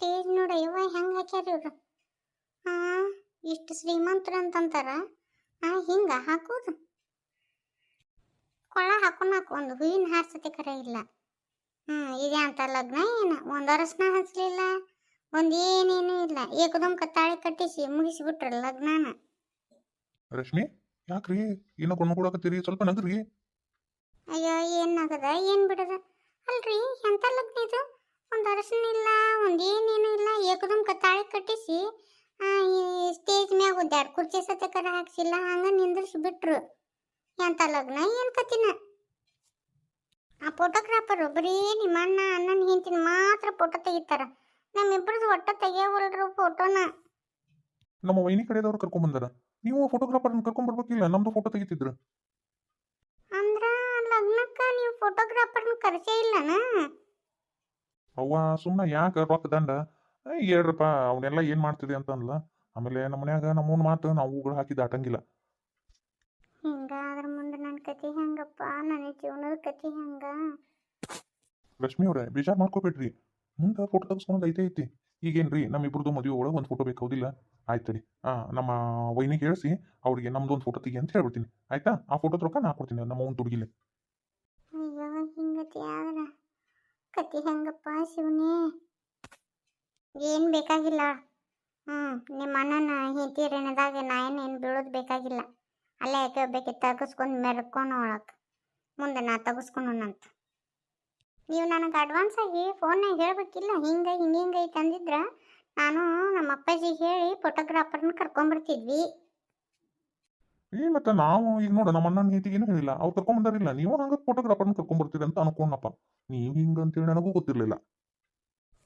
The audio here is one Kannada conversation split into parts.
ಸ್ಟೇಜ್ ನೋಡ ಇವ ಹೆಂಗೆ ಹಾಕ್ಯಾರ ಇವ್ರು? ಹಾಂ ಇಷ್ಟು ಶ್ರೀಮಂತರು ಅಂತಂತಾರ. ಹಾಂ ಹಿಂಗೆ ಹಾಕೋದು. ಕೊಳ್ಳ ಹಾಕು ಒಂದು ಹೂವಿನ ಹಾರ ಸತಿ ಕರೆ ಇಲ್ಲ. ಹ್ಞೂ ಇದೆ ಅಂತ ಲಗ್ನ ಏನು? ಒಂದು ಅರಸನ ಹಚ್ಲಿಲ್ಲ ಒಂದು ಏನೇನು ಇಲ್ಲ. ಏಕದಮ್ ಕತ್ತಾಳಿ ಕಟ್ಟಿಸಿ ಮುಗಿಸಿಬಿಟ್ರ ಲಗ್ನನ. ರಶ್ಮಿ ಯಾಕ್ರಿ? ಏನೋ ಕೊಂಡು ಕೊಡಕತ್ತೀರಿ? ಸ್ವಲ್ಪ ನಗ್ರಿ. ಅಯ್ಯೋ ಏನಾಗದ ಏನು ಬಿಡದ? ಅಲ್ರಿ ಎಂತ ಲಗ್ನ ಇದು? ಒಂದು ಅರಶಿನ ಇಲ್ಲ ಒಂದು ಏನೇನು ಇಲ್ಲ ಏಕದಮ್ ಕತ್ತಾಳೆ ಕಟ್ಟಿಸಿ ಸ್ಟೇಜ್ ಮ್ಯಾಗ ಒಂದು ಎರಡು ಕುರ್ಚಿ ಸತ್ಯ ಕರ ಹಾಕ್ಸಿಲ್ಲ ಹಂಗ ನಿಂದ್ರಿಸಿ ಬಿಟ್ರು ಎಂತ ಲಗ್ನ? ಏನು ಕತಿನ ಆ ಫೋಟೋಗ್ರಾಫರ್ ಬರೀ ನಿಮ್ಮ ಅಣ್ಣ ಅಣ್ಣನ ಹಿಂತಿನ ಮಾತ್ರ ಫೋಟೋ ತೆಗಿತಾರ. ನಮ್ಮಿಬ್ಬರದು ಒಟ್ಟ ತೆಗಿಯವಲ್ರು ಫೋಟೋನ ನಮ್ಮ ವೈನಿ ಕಡೆದವ್ರು ಕರ್ಕೊಂಡ್ ಬಂದಾರ ನೀವು ಫೋಟೋಗ್ರಾಫರ್ನ ಕರ್ಕೊಂಡ್ ಬರ್ಬೇಕಿಲ್ಲ ನಮ್ದು ಫೋಟೋ ತೆಗಿತಿದ್ರು. ಅಂದ್ರ ಲಗ್ನಕ್ಕ ನೀವು ಫೋಟೋಗ್ರಾಫರ್ನ ಕರೆಸೇ ಇಲ್ಲನ? ಅವ್ವ ಸುಮ್ಮನೆ ಯಾಕೆ ರೊಕ್ಕ ದಂಡ? ಏ, ಹೇಳ್ರಪ್ಪ ಅವನ್ನೆಲ್ಲ ಏನ್ ಮಾಡ್ತಿದೆ ಅಂತ ಅನ್ಲ ಆಮೇಲೆ ನಮ್ಮ ಮನ್ಯಾಗ ನಮ್ಮೂನ್ ಮಾತು ನಾವು ಹಾಕಿ ದಾಟಂಗಿಲ್ಲ ಹಿಂಗಾದ್ರ ಮುಂದೆ ನನ್ನ ಕಥೆ ಹೆಂಗಪ್ಪ? ನನ್ನ ಜೀವನದ ಕಥೆ ಹೆಂಗ? ಲಕ್ಷ್ಮಿ ಅವ್ರೆ ಬೇಜಾರ್ ಮಾಡ್ಕೋಬೇಡ್ರಿ. ಮುಂದೆ ಫೋಟೋ ತೆಗೆಸ್ಕೊಳೋದು ಐತೆ ಐತಿ. ಈಗೇನ್ರಿ ನಮ್ಮಿಬ್ರದ್ದು ಮದುವೆ ಒಳಗೆ ಒಂದು ಫೋಟೋ ಬೇಕು ಹೌದಿಲ್ಲ? ಆಯ್ತು ರೀ ಆ ನಮ್ಮ ವೈನಿಗೆ ಹೇಳಿಸಿ ಅವ್ರಿಗೆ ನಮ್ದು ಒಂದು ಫೋಟೋ ತೆಗಿ ಅಂತ ಹೇಳ್ಬಿಡ್ತೀನಿ. ಆಯ್ತಾ? ಆ ಫೋಟೋದ ರೊಕ್ಕ ನಾ ಕೊಡ್ತೀನಿ ನಮ್ಮ ಅವ್ನ ತುಡುಗಿಲಿ ಅಯ್ಯೋ ಹಿಂಗತಿ ಆದ್ರ? ಕತೆ ಹೆಂಗಪ್ಪ ಶಿವನೇ? ಏನು ಬೇಕಾಗಿಲ್ಲ. ಹ್ಞೂ ನಿಮ್ಮ ಅಣ್ಣನ ಹೆಂಡತಿ ನಾ ಏನು ಬೀಳೋದು ಬೇಕಾಗಿಲ್ಲ. ಅಲ್ಲೇ ಯಾಕೆ ಬೇಕಿ ತಗಸ್ಕೊಂಡು ಮೆರ್ಕೊಂಡು ಒಳಕ್ಕೆ ಮುಂದೆ ನಾ ತಗಸ್ಕೊಂಡಂತ ನೀವು ನನಗೆ ಅಡ್ವಾನ್ಸ್ ಆಗಿ ಫೋನ್ನಾಗ ಹೇಳ್ಬೇಕಿಲ್ಲ. ಹಿಂಗೆ ಹಿಂಗೆ ಹಿಂಗೆ ಐತೆ ಅಂದಿದ್ರ ನಾನು ನಮ್ಮ ಅಪ್ಪಾಜಿಗೆ ಹೇಳಿ ಫೋಟೋಗ್ರಾಫರ್ನ ಕರ್ಕೊಂಬರ್ತಿದ್ವಿ ಏ ಮತ್ತೆ ನಾವು ಈಗ ನೋಡ ನಮ್ಮ ಅಣ್ಣನ ಹೆಂಡತಿಗೇನು ಹೇಳಿಲ್ಲ. ಅವ್ರು ಕರ್ಕೊಂಡ್ ಬಂದಾರಿಲ್ಲ. ನೀವು ಹಂಗ ಫೋಟೋಗ್ರಾಫರ್ನ ಕರ್ಕೊಂಡ್ ಬರ್ತೀರಿ ಅಂತ ಅನ್ಕೊಂಡಪ್ಪ ನೀವು ಹಿಂಗ ಅಂತೇಳಿ ನನಗೂ ಗೊತ್ತಿರ್ಲಿಲ್ಲ.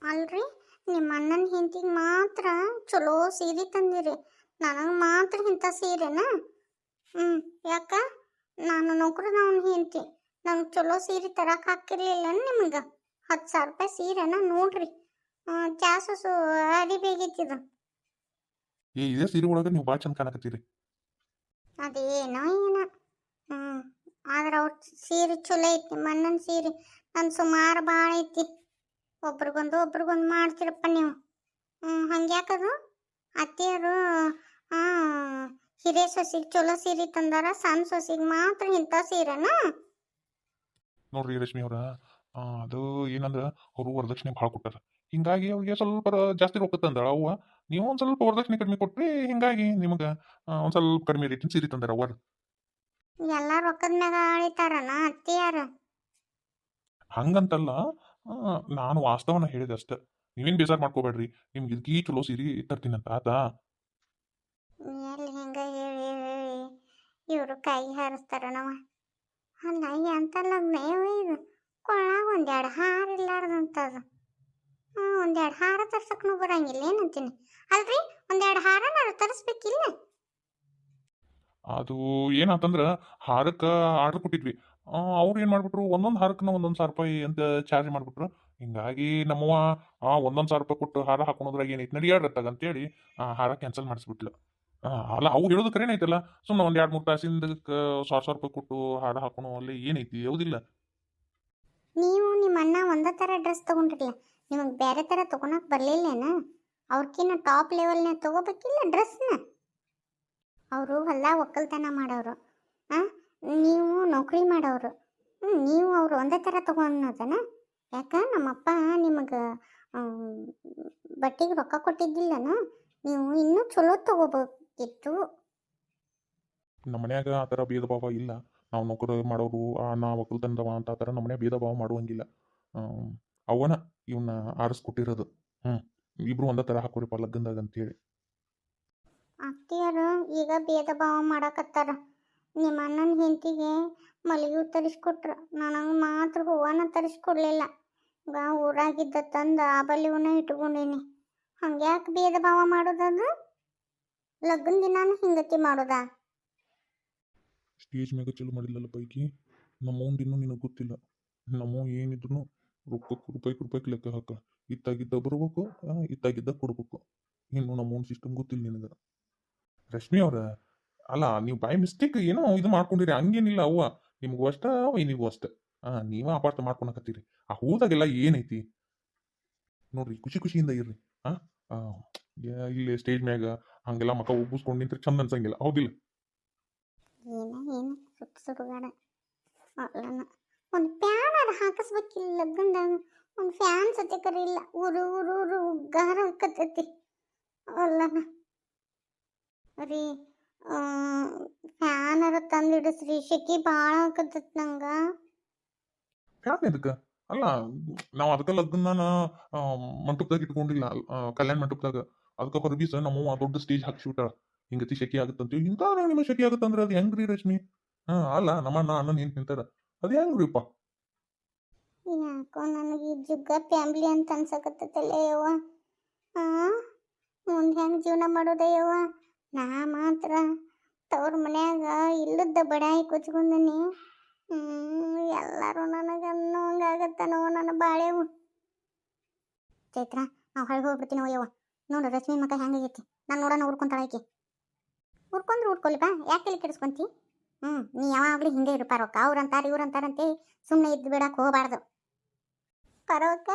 ಅಲ್ರಿ ನಿಮ್ಮ ಅಣ್ಣನ ಹೆಂಡತಿಗೆ ಮಾತ್ರ ಚಲೋ ಸೀರೆ ತಂದಿರಿ. ನನಗೆ ಮಾತ್ರ ಇಂಥ ಸೀರೆನಾ? ಹ್ಮ್ ಯಾಕ? ನಾನು ಅವ್ನ ಹೆಂಡತಿ. ನಂಗೆ ಚಲೋ ಸೀರೆ ತರಕ್ಕೆ ಹಾಕಿರ್ಲಿಲ್ಲ ನಿಮ್ಗೆ? ಹತ್ತು ಸಾವಿರ ರೂಪಾಯಿ ಸೀರೆನ ನೋಡ್ರಿ. ಚಾಸು ಅರಿ ಬೇಗಿತ್ತಿದ ಏ ಇದೇ ಸೀರೆ ಒಳಗೆ ನೀವು ಭಾಳ ಚಂದ ಕಾಣಕತ್ತೀರಿ. ಅದೇನೋ ಏನೋ. ಹ್ಞೂ ಆದ್ರೆ ಅವ್ರ ಸೀರೆ ಚಲೋ ಐತಿ ನಿಮ್ಮ ಅಣ್ಣನ ಸೀರೆ. ನನ್ನ ಸುಮಾರು ಭಾಳ ಐತಿ. ಒಬ್ರಿಗೊಂದು ಒಬ್ರಿಗೊಂದು ಮಾಡ್ತೀರಪ್ಪ ನೀವು. ಹ್ಞೂ ಹಂಗ್ಯಾಕದು ಅತ್ತೆಯರು ಹಿರಿಯ ಸೊಸಿಗೆ ಚಲೋ ಸೀರೆ ತಂದಾರ ಸಣ್ಣ ಸೊಸಿಗೆ ಮಾತ್ರ ಇಂಥ ಸೀರೆನ? ನೋಡ್ರಿ ರಶ್ಮಿ ಅವ್ರ ಅದು ಏನಂದ್ರ, ಅವರು ವರದಕ್ಷಿಣೆ ಭಾಳ ಕೊಟ್ಟಾರ. ಹಿಂಗಾಗಿ ಅವ್ರಿಗೆ ಸ್ವಲ್ಪ ಜಾಸ್ತಿ ರೊಕ್ಕ ತಂದಾಳ ಅವ್ವ ನೀವು ಒಂದು ಸ್ವಲ್ಪ ವರದಕ್ಷಿಣೆ ಕಡಿಮೆ ಕೊಟ್ರಿ ಹಿಂಗಾಗಿ ನಿಮಗೆ ಒಂದು ಸ್ವಲ್ಪ ಕಡಿಮೆ ರೇಟಿನ ಸೀರೆ ತಂದಾರ ಅವರು. ಎಲ್ಲ ರೊಕ್ಕದ ಮ್ಯಾಗ ಅಳಿತಾರನ ಅತ್ತಿಯಾರ? ಹಂಗಂತಲ್ಲ ನಾನು ವಾಸ್ತವನ ಹೇಳಿದೆ ಅಷ್ಟ. ನೀವೇನ್ ಬೇಜಾರ್ ಮಾಡ್ಕೋಬೇಡ್ರಿ. ನಿಮ್ಗೆ ಇದಕ್ಕೀ ಚಲೋ ಸೀರೆ ತರ್ತೀನಂತ ಆತಾ ಎಲ್ಲಿ ಹಿಂಗ ಹೇಳಿ ಹೇಳಿ. ಇವರು ಕೈ ಹಾರಿಸ್ತಾರ ನಾವ ಅಲ್ಲ ಎಂತ ಮೇವು ಇದು? ಕೊಳ್ಳಾಗ ಒಂದೆರಡು ಹಾರ ಒಂದೆರಡು ಹಾರ ತರ್ಸಕ್ನು ಬರಂಗಿಲ್ಲ, ಏನಂತೀನಿ? ಅಲ್ರಿ? ಒಂದೆರಡು ಹಾರ ನಾನು ತರಿಸ್ಬೇಕಿಲ್ಲ. ಅದು ಏನಂತಂದ್ರ ಹಾರಕ್ಕ ಆರ್ಡರ್ ಕೊಟ್ಟಿದ್ವಿ. ಅವ್ರು ಏನ್ ಮಾಡ್ಬಿಟ್ರು, ಒಂದೊಂದು ಹಾರಕ್ಕನ ಒಂದೊಂದು ಸಾವಿರ ರೂಪಾಯಿ ಅಂತ ಚಾರ್ಜ್ ಮಾಡ್ಬಿಟ್ರು. ಹಿಂಗಾಗಿ ನಮ್ಮವ್ವ ಆ ಒಂದೊಂದು ಸಾವಿರ ರೂಪಾಯಿ ಕೊಟ್ಟು ಹಾರ ಹಾಕೊಳೋದ್ರಾಗ ಏನೈತಿ ನಡಿಯಾಡ್ರತ್ತಾಗ ಅಂತೇಳಿ, ಆ, ಹಾರ ಕ್ಯಾನ್ಸಲ್ ಮಾಡಿಸ್ಬಿಟ್ಲು. ಅಲ್ಲ, ಅವು ಹೇಳೋದು ಕರೆನೈತಲ್ಲ ಸುಮ್ಮನೆ ಒಂದು ಎರಡು ಮೂರು ತಾಸಿಂದ ಸಾವಿರ ಸಾವಿರ ರೂಪಾಯಿ ಕೊಟ್ಟು ಹಾರ ಹಾಕೋಣ ಅಲ್ಲಿ ಏನೈತಿ ಯಾವುದಿಲ್ಲ ನೀವು ನಿಮ್ಮ ಅಣ್ಣ ಒಂದೇ ಥರ ಡ್ರೆಸ್ ತೊಗೊಂಡಿರ್ಲಿಲ್ಲ. ನಿಮಗೆ ಬೇರೆ ಥರ ತೊಗೊಳಕ್ಕೆ ಬರಲಿಲ್ಲೇನ? ಅವ್ರಕಿನ್ನ ಟಾಪ್ ಲೆವೆಲ್ನೇ ತೊಗೋಬೇಕಿಲ್ಲ ಡ್ರೆಸ್ನ ಅವರು ಹೊಲ ಒಕ್ಕಲ್ತನ ಮಾಡೋರು ಹಾಂ ನೀವು ನೌಕರಿ ಮಾಡೋರು ಹ್ಞೂ ನೀವು ಅವರು ಒಂದೇ ಥರ ತೊಗೊಳೋದನ ಯಾಕ? ನಮ್ಮಪ್ಪ ನಿಮಗೆ ಬಟ್ಟೆಗೆ ರೊಕ್ಕ ಕೊಟ್ಟಿದ್ದಿಲ್ಲನ? ನೀವು ಇನ್ನೂ ಚಲೋ ತೊಗೋಬೇಕಿತ್ತು. ನಮ್ಮ ಮನ್ಯಾಗ ಆ ಥರ ಭೇದ ಭಾವ ಇಲ್ಲ. ನಾವು ನೌಕರಿ ಮಾಡೋರು ನಾ ಒಕ್ಕಲ್ತನದವ ಅಂತ ಆ ಥರ ನಮ್ಮನೆ ಭೇದ ಭಾವ ಮಾಡುವಂಗಿಲ್ಲ ಅವನ ಇವನ್ನ ಆರಿಸ್ಕೊಟ್ಟಿರೋದು. ಹ್ಞೂ ಇಬ್ರು ಒಂದೇ ಥರ ಹಾಕೋರಿಪ್ಪ ಲಗ್ನದಾಗ ಅಂತೇಳಿ ಅತ್ತಿಯರು ಈಗ ಭೇದ ಭಾವ ಮಾಡಕತ್ತಾರ. ನಿಮ್ಮ ಅಣ್ಣನ ಹೆಂಡತಿಗೆ ಮಲ್ಲಿಗೆ ತರಿಸ್ಕೊಟ್ರು. ನನಗೆ ಮಾತ್ರ ಹೂವನ ತರಿಸ್ಕೊಡ್ಲಿಲ್ಲ. ಈಗ ಊರಾಗಿದ್ದ ತಂದು ಆ ಹೂವನ್ನ ಇಟ್ಕೊಂಡೀನಿ. ಹಂಗ್ಯಾಕೆ ಭೇದ ಭಾವ ಮಾಡೋದದು? ಲಗ್ನ ದಿನಾನು ಹಿಂಗತಿ ಮಾಡೋದಾ? ಸ್ಟೇಜ್ ಮ್ಯಾಗ ಚಲೋ ಮಾಡಿಲ್ಲಲ್ಲ ಪೈಕಿ ನಮ್ಮ ಇನ್ನೂ ನಿನಗೆ ಗೊತ್ತಿಲ್ಲ. ನಮ್ಮ ಏನಿದ್ರು ರೊಕ್ಕಕ್ಕೆ ರೂಪಾಯಿಗೆ ರೂಪಾಯಿಗೆ ಲೆಕ್ಕ ಹಾಕ. ಇತ್ತಾಗಿದ್ದ ಬರ್ಬೇಕು ಇತ್ತಾಗಿದ್ದ ಕೊಡ್ಬೇಕು. ಇನ್ನು ನಮ್ಮ ಸಿಸ್ಟಮ್ ಗೊತ್ತಿಲ್ಲ ನಿನಗೆ. ರಶ್ಮಿ ಅವ್ರ, ಅಲ್ಲ, ನೀವು ಬೈ ಮಿಸ್ಟೇಕ್ ಏನೋ ಇದು ಮಾಡ್ಕೊಂಡಿರಿ, ಹಂಗೇನಿಲ್ಲ ಅವ್ವ. ನಿಮಗೂ ಅಷ್ಟ ನಿಮಗೂ ಅಷ್ಟ. ಹಾ ನೀವ ಅಪಾರ್ಥ ಮಾಡ್ಕೊಳಕತ್ತೀರಿ. ಆ, ಹೋದಾಗೆಲ್ಲ ಏನೈತಿ? ನೋಡ್ರಿ, ಖುಷಿ ಖುಷಿಯಿಂದ ಇರ್ರಿ. ಹಾ ಇಲ್ಲಿ ಸ್ಟೇಜ್ ಮ್ಯಾಗ ಹಂಗೆಲ್ಲ ಮಕ್ಕ ಉಬ್ಬಿಸ್ಕೊಂಡು ನಿಂತ್ರೆ ಚಂದ ಅನ್ಸಂಗಿಲ್ಲ. ಹೌದಿಲ್ಲ? ಏನ, ಏನು, ಸುತ್ತ ಸುಡುಗಾಡ ಅಲ್ಲನ, ಒಂದು ಫ್ಯಾನ್ ಅದು ಹಾಕಿಸ್ಬೇಕಿಲ್ಲ, ಲಗ್ನದಾಗ ಒಂದು ಫ್ಯಾನ್ ಸತ್ಯಕರಿ ಇಲ್ಲ. ಊರು ಊರು ಊರು ಉಗ್ಗಾರ ಹಾಕತೈತಿ. ಅಲ್ಲನ, ರೀ ಫ್ಯಾನ್ ಅರ ತಂದಿಡಿಸ್ರಿ ಶೆಕಿ ಭಾಳ ಹಾಕತೈತಿ ನಂಗ. ಫ್ಯಾನ್ ಎದಕ್ಕೆ ಅಲ್ಲ, ನಾವು ಅದಕ್ಕೆ ಲಗ್ನ ಮಂಟಪದಾಗ ಇಟ್ಕೊಂಡಿಲ್ಲ. ಕಲ್ಯಾಣ ಮಂಟಪದಾಗ. ಅದಕ್ಕೆ ಹೊರಬೀಸ ನಮ್ಮವ್ವ ದೊಡ್ಡ ಸ್ಟೇಜ್ ಹಾಕ್ಸಿಬಿಟ್ಟಾಳ ಹಿಂಗತಿ ಶೆಕೆ ಆಗುತ್ತಂತೀವಿ ಇಂಥ ನಿಮ್ಮ ಶೆಕೆ ಆಗುತ್ತಂದ್ರೆ ಅದು ಹೆಂಗ್ರಿ ರಶ್ಮಿ? ಹಾ, ಅಲ್ಲ, ನಮ್ಮಣ್ಣ ಅಣ್ಣ ನೀನ್ ತಿಂತಾರ ಅದು ಹೆಂಗ್ರಿಪ್ಪ? ಯಾಕೋ ನನಗೆ ಈ ಜುಗ್ಗ ಫ್ಯಾಮ್ಲಿ ಅಂತ ಅನ್ಸಕತ್ತೈತಲ್ಲ ಆ, ಮುಂದೆ ಹೆಂಗೆ ಜೀವನ ಮಾಡೋದ ಯವ್ವ? ನಾ ಮಾತ್ರ ತವ್ರ ಮನ್ಯಾಗ ಇಲ್ಲದ ಬಡಾಯಿ ಕುಚ್ಕೊಂಡನಿ ಎಲ್ಲರೂ ನನಗೆ ಅನ್ನೋಂಗಾಗತ್ತನೋ ನನ್ನ ಬಾಳೆವು. ಚೈತ್ರ, ನಾವು ಹೊರಗೆ ಹೋಗ್ಬಿಡ್ತೀನಿ ಯವ್ವ? ನೋಡು ರಶ್ಮಿ ಮಕ್ಕ ಹೆಂಗಾಗೈತಿ ನಾನು ನೋಡೋಣ ಉರ್ಕೊಂತಾಳ ಆಕಿ ಉರ್ಕೊಂಡ್ರೆ ಬಾ. ಯಾಕೆ ತಲೆ ಕೆಡಿಸ್ಕೊಂತಿ? ಹ್ಞೂ ನೀ ಯಾವಾಗಲೂ ಹಿಂಗೆ ಇರು ಪರವಕ್ಕ ಇವ್ರು ಅಂತಾರಂತೆ ಸುಮ್ಮನೆ ಇದ್ದು ಬಿಡಕ್ಕೆ ಹೋಗಬಾರ್ದು. ಪರವಕ್ಕ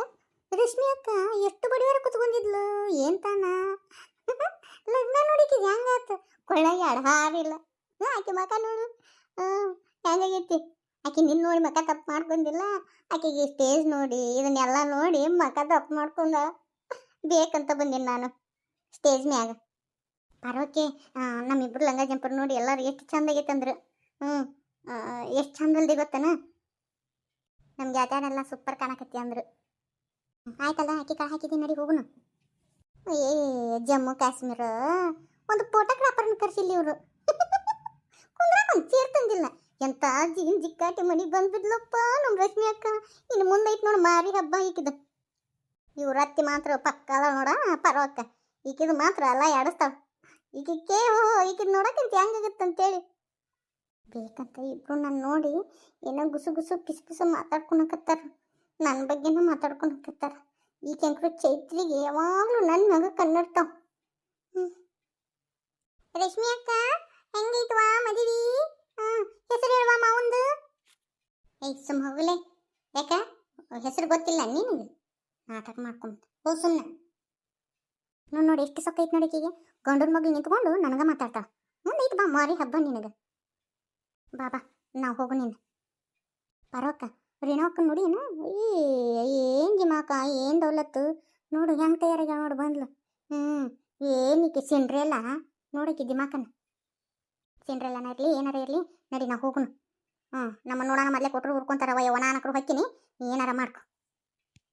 ರಶ್ಮಿ ಅಕ್ಕ, ಎಷ್ಟು ಬಡಿವಾರ ಕುತ್ಕೊಂಡಿದ್ಲು? ಏನ್ ತಾನ? ಲಗ್ನ ನೋಡಿಕಿ ಹೆಂಗಾತ ಕೊಳ್ಳಾಗಿ ಅಡಹಾರಿಲ್ಲ ಆಕೆ ಮಕ ನೋಡು. ಹೆಂಗಾಗೈತಿ? ಆಕೆ ನಿನ್ನ ನೋಡಿ ಮಕ ತಪ್ಪು ಮಾಡ್ಕೊಂಡಿಲ್ಲ. ಆಕೆಗೆ ಸ್ಟೇಜ್ ನೋಡಿ, ಇದನ್ನೆಲ್ಲ ನೋಡಿ ಮಕ ತಪ್ಪು ಮಾಡ್ಕೊಂಡ ಬೇಕಂತ ಬಂದೀನಿ ನಾನು ಸ್ಟೇಜ್ ಮ್ಯಾಗ. ಪರವಕ್ಕೆ ನಮ್ಮಿಬ್ರು ಲಂಗ ಜಂಪರ್ ನೋಡಿ ಎಲ್ಲರೂ ಎಷ್ಟು ಚಂದ ಆಗೈತೆ ಅಂದ್ರು ಹ್ಞೂ ಎಷ್ಟು ಚಂದ ಅಲ್ದಿ ಗೊತ್ತನ? ನಮ್ಗೆ ಆಟಾಡೆಲ್ಲ ಸೂಪರ್ ಕಾಣಕತ್ತಿ ಅಂದ್ರು. ಆಯ್ತಲ್ಲ, ಅಕ್ಕಿ ಕಾಳು ಹಾಕಿದ್ದೀನಿ ನಡಿ ಹೋಗುನು. ಏ, ಜಮ್ಮು ಕಾಶ್ಮೀರ, ಒಂದು ಫೋಟೋಗ್ರಾಫರ್ನ ಕರ್ಸಿಲ್ಲ ಇವರು. ಕುಂದ್ರ ಒಂದು ಚೇರ್ ತಂದಿಲ್ಲ. ಎಂತ ಜಿಗಿನ್ ಜಿಕ್ಕಾಟಿ ಮನೆಗೆ ಬಂದ್ಬಿದ್ಲಪ್ಪ ನಮ್ಮ ರಶ್ಮಿ ಅಕ್ಕ. ಇನ್ನು ಮುಂದೆ ಐತೆ ನೋಡು ಮಾರಿ ಹಬ್ಬ ಈಕಿದು. ಇವ್ರ ಅತ್ತಿ ಮಾತ್ರ ಪಕ್ಕ ಅದ ನೋಡ ಪರವಕ್ಕ ಈಕಿದು ಮಾತ್ರ ಎಲ್ಲ ಆಡಿಸ್ತಾಳ ಈಗಿಕ್ಕೆ ಓ ಈಕಿದ್ ನೋಡಕ್ಕಂತ ಹೆಂಗಾಗತ್ತಂತೇಳಿ. ಬೇಕಂತ ಇಬ್ರು ನಾನು ನೋಡಿ ಏನೋ ಗುಸು ಗುಸು ಪಿಸು ಪಿಸು ಮಾತಾಡ್ಕೊಳಕತ್ತಾರ ನನ್ನ ಬಗ್ಗೆನೂ ಮಾತಾಡ್ಕೊಳಕತ್ತಾರ ಈ ಕೆಂಕರು ಚೈತ್ರಿಗೆ ಯಾವಾಗಲೂ ನನ್ನ ಮಗ ಕನ್ನಡ್ತಾವ. ರಶ್ಮಿ ಅಕ್ಕ ಹೆಂಗೈತವಾ ಮದುವೆ ಹೆಸರು ಹೇಳುವ ಮಾವಂದು ಏಯ್ ಸುಮ್ಮ ಹೋಗಲೇ. ಯಾಕ? ಹೆಸರು ಗೊತ್ತಿಲ್ಲ ನೀನು ನಾಟಕ ಮಾಡ್ಕೊಂತ ಹೋ ಸುಮ್ಮನೆ ನೋಡಿ ನೋಡಿ ಎಷ್ಟು ಸೊಕ್ಕ ಐತೆ ನೋಡಿಕಿಗೆ ಗಂಡನ ಮಗಳು ನಿಂತ್ಕೊಂಡು ನನಗೆ ಮಾತಾಡ್ತಾ ಮುಂದೈತೆ ಬಾ ಮಾರಿ ಹಬ್ಬ ನಿನಗೆ. ಬಾಬಾ ನಾವು ಹೋಗು ನೀನು. ಪರವಕ್ಕ, ರೇಣವಕ್ಕ ನೋಡಿ ಏನ ಏನ್ ಜಿಮಾಕ, ಏನ್ ದೌಲತ್ತು. ನೋಡು ಹೆಂಗೆ ತಯಾರಾಗ ನೋಡು ಬಂದ್ಲು. ಹ್ಞೂ ಏನಕ್ಕೆ ಸಿಂಡ್ರೆಲ್ಲ ನೋಡಕ್ಕೆ ದಿಮಾಕನ ಸಿಂಡ್ರೆಲ್ಲನ ಇರ್ಲಿ, ಏನಾರ ಇರ್ಲಿ, ನಡಿ ನಾ ಹೋಗುನು. ಹ್ಞೂ ನಮ್ಮ ನೋಡೋಣ ಮೊದಲೇ ಕೊಟ್ಟರು ಹುರ್ಕೊಂತಾರವ ಯವನ ಒಣ ಹಾಕಿನಿ ನೀ ಏನಾರ ಮಾಡ್ಕೊ.